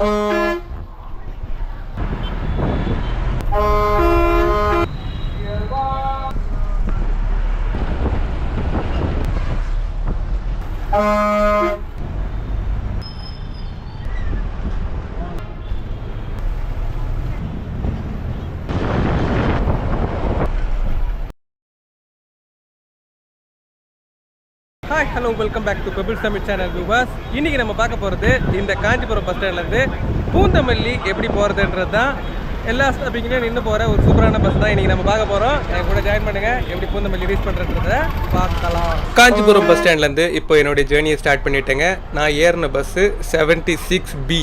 Uh... hi hello welcome back to pebble summit channel விவாஸ் இன்றைக்கி நம்ம பார்க்க போகிறது இந்த காஞ்சிபுரம் பஸ் ஸ்டாண்ட்லேருந்து பூந்தமல்லி எப்படி போகிறதுன்றது தான் எல்லா ஸ்டாப்பிங்லேயும் நின்று போகிற ஒரு சூப்பரான பஸ் தான் இன்றைக்கி நம்ம பார்க்க போகிறோம் என் கூட ஜாயின் பண்ணுங்கள் எப்படி பூந்தமல்லி ரீச் பண்ணுறதுன்றத பார்க்கலாம். காஞ்சிபுரம் பஸ் ஸ்டாண்ட்லேருந்து இப்போ என்னுடைய ஜேர்னியை ஸ்டார்ட் பண்ணிட்டேங்க. நான் ஏறின பஸ்ஸு செவன்ட்டி சிக்ஸ் பி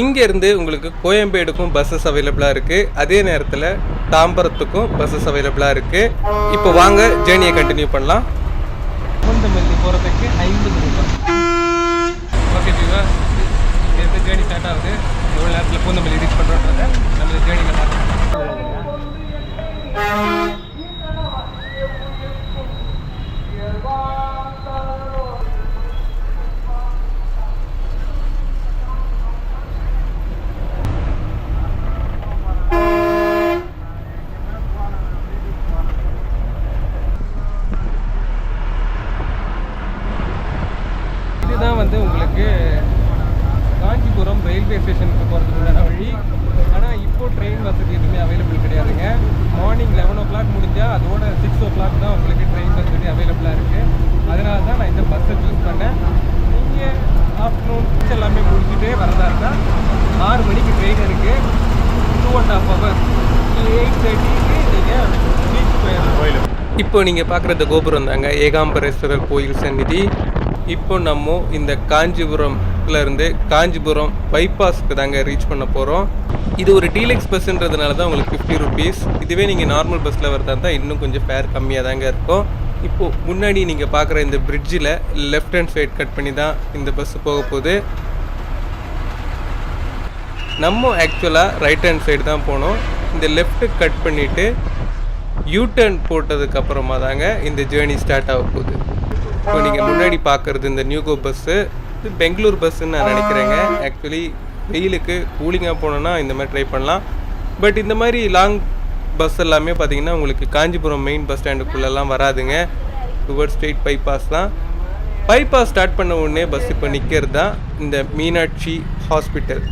இங்கேருந்து உங்களுக்கு கோயம்பேடுக்கும் பஸ்ஸஸ் அவைலபிளாக இருக்குது அதே நேரத்தில் தாம்பரத்துக்கும் பஸ்ஸஸ் அவைலபிளாக இருக்குது இப்போ வாங்க ஜேர்னியை கண்டினியூ பண்ணலாம். போகிறதுக்கு ஐம்பது ரூபாய். ஓகே ஜீவா இங்கேருந்து ஜேர்னி ஸ்டார்ட் ஆகுது. எவ்வளோ நேரத்தில் பூந்தமல்லி ரீச் பண்ணுறோன்றத நம்ம ஜேர்னியில் பார்க்கலாம் இதுதான் வந்து உங்களுக்கு காஞ்சிபுரம் ரயில்வே ஸ்டேஷனுக்கு போகிறதுக்கு உண்டான வழி ஆனால் இப்போ ட்ரெயின் வசதி எதுவுமே அவைலபிள் கிடையாதுங்க மார்னிங் லெவன் ஓ கிளாக் முடிஞ்சால் அதோட சிக்ஸ் ஓ கிளாக் தான் உங்களுக்கு ட்ரெயின் வசதி அவைலபிளாக இருக்குது அதனால தான் நான் இந்த பஸ்ஸை சூஸ் பண்ணேன் நீங்கள் ஆஃப்டர்நூன் எல்லாமே முடிச்சுட்டே வரதா இருந்தால் ஆறு மணிக்கு ட்ரெயின் இருக்குது two and half hour eight தேர்ட்டிக்கு நீங்கள் பீச் போயிடலாம் இப்போ நீங்கள் பார்க்குற இந்த கோபுரம் தாங்க. ஏகாம்பரேஸ்வரர் கோயில் சந்நிதி. இப்போ நம்ம இந்த காஞ்சிபுரம்லேருந்து காஞ்சிபுரம் பைபாஸ்க்கு தாங்க ரீச் பண்ண போகிறோம் இது ஒரு டீலக்ஸ் பஸ்ன்றதுனால தான் உங்களுக்கு ஃபிஃப்டி ருபீஸ் இதுவே நீங்கள் நார்மல் பஸ்ஸில் வரதா இருந்தால் இன்னும் கொஞ்சம் ஃபேர் கம்மியாக தாங்க இருக்கும். இப்போது முன்னாடி நீங்கள் பார்க்குற இந்த பிரிட்ஜில் லெஃப்ட் ஹேண்ட் சைடு கட் பண்ணி தான் இந்த பஸ்ஸு போக போகுது. நம்ம ஆக்சுவலாக ரைட் ஹேண்ட் சைடு தான் போனோம். இந்த லெஃப்ட்டு கட் பண்ணிவிட்டு யூ டர்ன் போட்டதுக்கு அப்புறமா தாங்க இந்த ஜேர்னி ஸ்டார்ட் ஆக போகுது. இப்போ நீங்கள் முன்னாடி பார்க்குறது இந்த நியூகோ பஸ்ஸு இது பெங்களூர் பஸ்ஸுன்னு நான் நினைக்கிறேங்க. ஆக்சுவலி வெயிலுக்கு கூலிங்காக போனோன்னா இந்த மாதிரி ட்ரை பண்ணலாம். பட் இந்த மாதிரி லாங் பஸ் எல்லாமே பார்த்தீங்கன்னா உங்களுக்கு காஞ்சிபுரம் மெயின் பஸ் ஸ்டாண்டுக்குள்ளெல்லாம் வராதுங்க. டுவர்ட் ஸ்ட்ரெயிட் பைபாஸ் தான். பைபாஸ் ஸ்டார்ட் பண்ண உடனே பஸ் இப்போ நிற்கிறது தான் இந்த மீனாட்சி ஹாஸ்பிட்டல்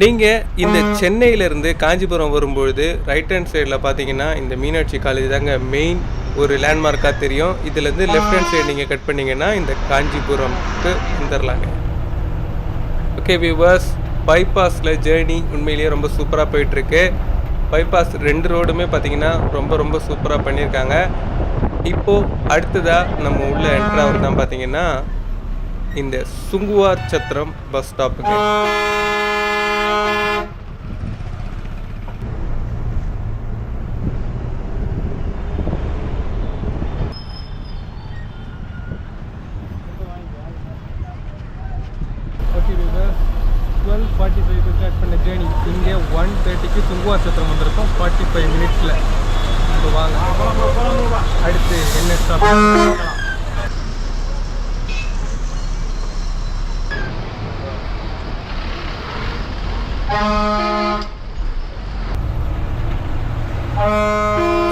நீங்கள் இந்த சென்னையிலேருந்து காஞ்சிபுரம் வரும்பொழுது ரைட் ஹேண்ட் சைடில் பார்த்தீங்கன்னா இந்த மீனாட்சி காலேஜ் தாங்க மெயின் ஒரு லேண்ட்மார்க்காக தெரியும். இதுலேருந்து லெஃப்ட் ஹேண்ட் சைடு நீங்கள் கட் பண்ணிங்கன்னா இந்த காஞ்சிபுரம்க்கு வந்துடலாங்க ஓகே வியூவர்ஸ் பைபாஸில் ஜேர்னி உண்மையிலேயே ரொம்ப சூப்பராக போயிட்டுருக்கு. பைபாஸ் ரெண்டு ரோடுமே பார்த்தீங்கன்னா ரொம்ப ரொம்ப சூப்பராக பண்ணியிருக்காங்க. இப்போது அடுத்ததாக நம்ம உள்ள என்ட்ராவது தான் பார்த்தீங்கன்னா இந்த சுங்குவார் சத்திரம் bus ஸ்டாப்புக்கு okay twelve forty five start பண்ண ஜேர்னி இங்கே ஒன் தேர்ட்டிக்கு சுங்குவா சத்திரம் வந்திருக்கோம். ஃபார்ட்டி ஃபைவ் மினிட்ஸில் இப்போ வாங்க. அடுத்து என்ன ஸ்டாப்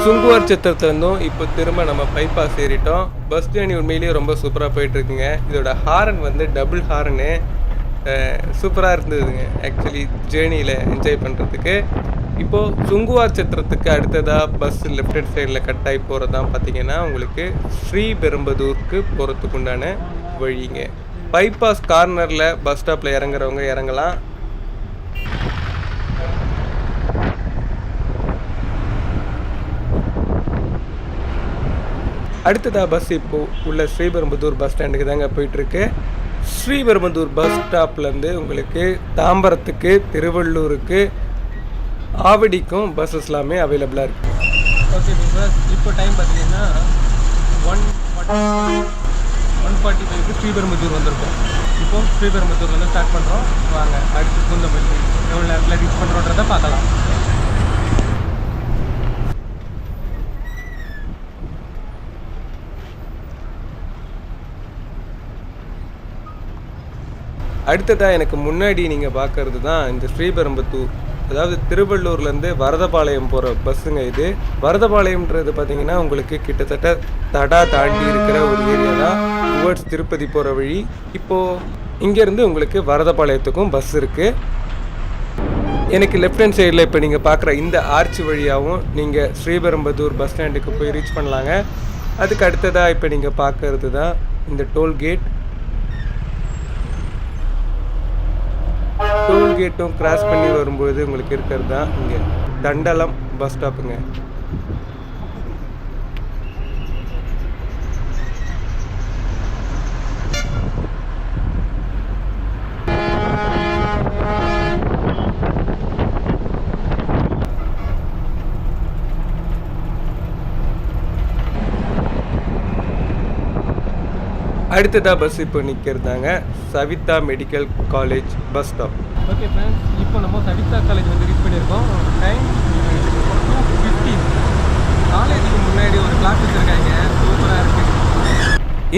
சுங்குவார் சித்திரத்துலேருந்தும் இப்போ திரும்ப நம்ம பைபாஸ் ஏறிட்டோம். பஸ் ஜேர்னி உண்மையிலேயே ரொம்ப சூப்பராக போயிட்டு இருக்குங்க. இதோட ஹாரன் வந்து டபுள் ஹாரனு சூப்பராக இருந்ததுங்க. ஆக்சுவலி ஜேர்னியில் என்ஜாய் பண்ணுறதுக்கு இப்போது சுங்குவார் சத்திரத்துக்கு அடுத்ததாக பஸ் லெஃப்ட் ஹேண்ட் சைடில் கட் ஆகி போகிறது தான் பார்த்தீங்கன்னா உங்களுக்கு ஸ்ரீபெரும்பதூருக்கு போகிறதுக்கு உண்டான வழிங்க. பைபாஸ் கார்னரில் பஸ் ஸ்டாப்பில் இறங்குறவங்க இறங்கலாம். அடுத்ததாக பஸ் இப்போது உள்ள ஸ்ரீபெரும்புதூர் பஸ் ஸ்டாண்டுக்கு தாங்க போயிட்டுருக்கு ஸ்ரீபெரும்புதூர் பஸ் ஸ்டாப்லேருந்து உங்களுக்கு தாம்பரத்துக்கு திருவள்ளூருக்கு ஆவடிக்கும் பஸ்ஸஸ் எல்லாமே அவைலபிளாக இருக்குது ஓகே பஸ் இப்போ டைம் பார்த்தீங்கன்னா ஒன் ஒன் ஃபார்ட்டி ஃபைவ்க்கு ஸ்ரீபெரும்புதூர் வந்திருக்கோம். இப்போ ஸ்ரீபெரும்புதூர்லேருந்து ஸ்டார்ட் பண்ணுறோம் வாங்க அடுத்து குந்தமல்லி. எவ்வளோ நேரத்தில் ரீச் பண்ணுறோன்றதை பார்க்கலாம். அடுத்ததாக எனக்கு முன்னாடி நீங்கள் பார்க்கறது தான் இந்த ஸ்ரீபெரும்புத்தூர். அதாவது திருவள்ளூர்லேருந்து வரதபாளையம் போகிற பஸ்ஸுங்க இது. வரதபாளையம்ன்றது பார்த்தீங்கன்னா உங்களுக்கு கிட்டத்தட்ட தடா தாண்டி இருக்கிற ஒரு ஏரியா தான் டுவர்ட்ஸ் திருப்பதி போகிற வழி. இப்போது இங்கேருந்து உங்களுக்கு வரதபாளையத்துக்கும் பஸ் இருக்குது எனக்கு லெஃப்ட் ஹேண்ட் சைடில் இப்போ நீங்கள் பார்க்குற இந்த ஆர்ச் வழியாகவும் நீங்கள் ஸ்ரீபெரும்புதூர் பஸ் ஸ்டாண்டுக்கு போய் ரீச் பண்ணலாங்க. அதுக்கு அடுத்ததாக இப்போ நீங்கள் பார்க்கறது தான் இந்த டோல்கேட் டோல்கேட்டும் கிராஸ் பண்ணி வரும்போது உங்களுக்கு இருக்கிறது தான் இங்கே. தண்டலம் பஸ் ஸ்டாப்புங்க அடுத்ததாக பஸ் இப்போ நிற்கிறதாங்க Saveetha medical college bus stop okay friends இப்போ நம்ம சவிதா காலேஜ் வந்து ரீச் பண்ணியிருக்கோம். டைம் டூ ஃபிஃப்டீன் காலேஜுக்கு முன்னாடி ஒரு கிளாஸ் வச்சுருக்காங்க. சூப்பராக இருக்குது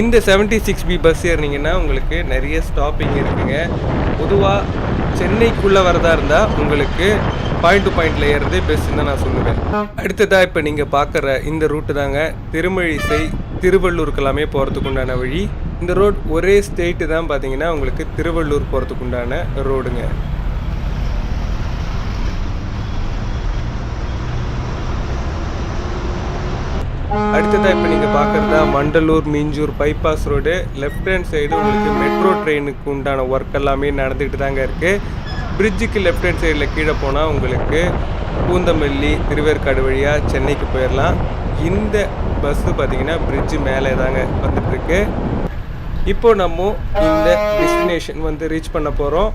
இந்த செவன்ட்டி சிக்ஸ் பி பஸ் ஏறினீங்கன்னா உங்களுக்கு நிறைய ஸ்டாப்பிங் இருக்குங்க. பொதுவாக சென்னைக்குள்ளே வரதா இருந்தால் உங்களுக்கு பாயிண்ட் டு பாயிண்ட்ல ஏறுறதே பெஸ்ட்டுன்னு தான் நான் சொல்லுவேன். அடுத்ததாக இப்போ நீங்கள் பார்க்குற இந்த ரூட்டு தாங்க திருமழிசை திருவள்ளூருக்கு எல்லாமே போகிறதுக்கு உண்டான வழி. இந்த ரோட் ஒரே ஸ்டேட்டு தான் பார்த்தீங்கன்னா உங்களுக்கு திருவள்ளூர் போகிறதுக்கு உண்டான ரோடுங்க அடுத்ததாக இப்போ நீங்கள் பார்க்குறதா Mandalur Minjur bypass road left hand side உங்களுக்கு மெட்ரோ ட்ரெயினுக்கு உண்டான ஒர்க் எல்லாமே நடந்துக்கிட்டு தாங்க இருக்குது பிரிட்ஜுக்கு லெஃப்ட் ஹேண்ட் சைடில் கீழே போனால் உங்களுக்கு பூந்தமல்லி திருவேற்காடு வழியாக சென்னைக்கு போயிடலாம் இந்த பஸ்ஸு பார்த்திங்கன்னா பிரிட்ஜு மேலே தாங்க வந்துட்டுருக்கு இப்போ நம்ம இந்த டெஸ்டினேஷன் வந்து ரீச் பண்ண போகிறோம்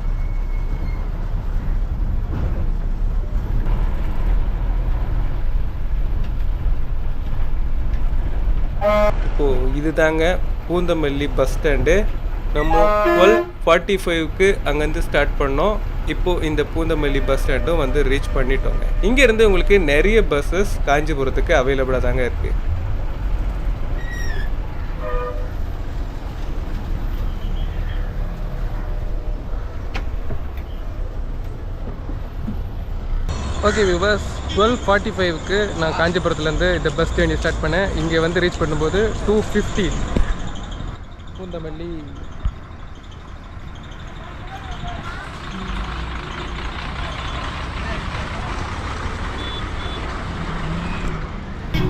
இப்போது இது தாங்க பூந்தமல்லி பஸ் ஸ்டாண்டு. நம்ம டுவெல் ஃபார்ட்டி ஃபைவ்க்கு அங்கேருந்து ஸ்டார்ட் பண்ணோம். இப்போது இந்த பூந்தமல்லி பஸ் ஸ்டாண்டும் வந்து ரீச் பண்ணிட்டோங்க. இங்கேருந்து உங்களுக்கு நிறைய பஸ்ஸஸ் காஞ்சிபுரத்துக்கு அவைலபிளாக தாங்க இருக்குது ஓகே வியூவர்ஸ் டுவெல் ஃபார்ட்டி ஃபைவ்க்கு நான் காஞ்சிபுரத்துலேருந்து இந்த பஸ் ஜேர்னி ஸ்டார்ட் பண்ணேன். இங்கே வந்து ரீச் பண்ணும்போது டூ ஃபிஃப்டி பூந்தமல்லி.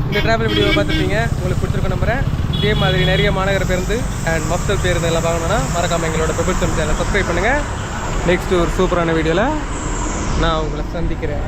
இந்த ட்ராவல் வீடியோவை பார்த்துருப்பீங்க. உங்களுக்கு பிடிச்சிருக்க நம்புறேன். இதே மாதிரி நிறைய மாநகர பேருந்து அண்ட் மஃப்சல் பேருந்து எல்லாம் வாங்கணும்னா மறக்காமல் எங்களோட பிரபுத்தம் சேனலை சப்ஸ்கிரைப் பண்ணுங்கள் நெக்ஸ்ட் ஒரு சூப்பரான வீடியோவில் நான் உங்களை சந்திக்கிறேன்.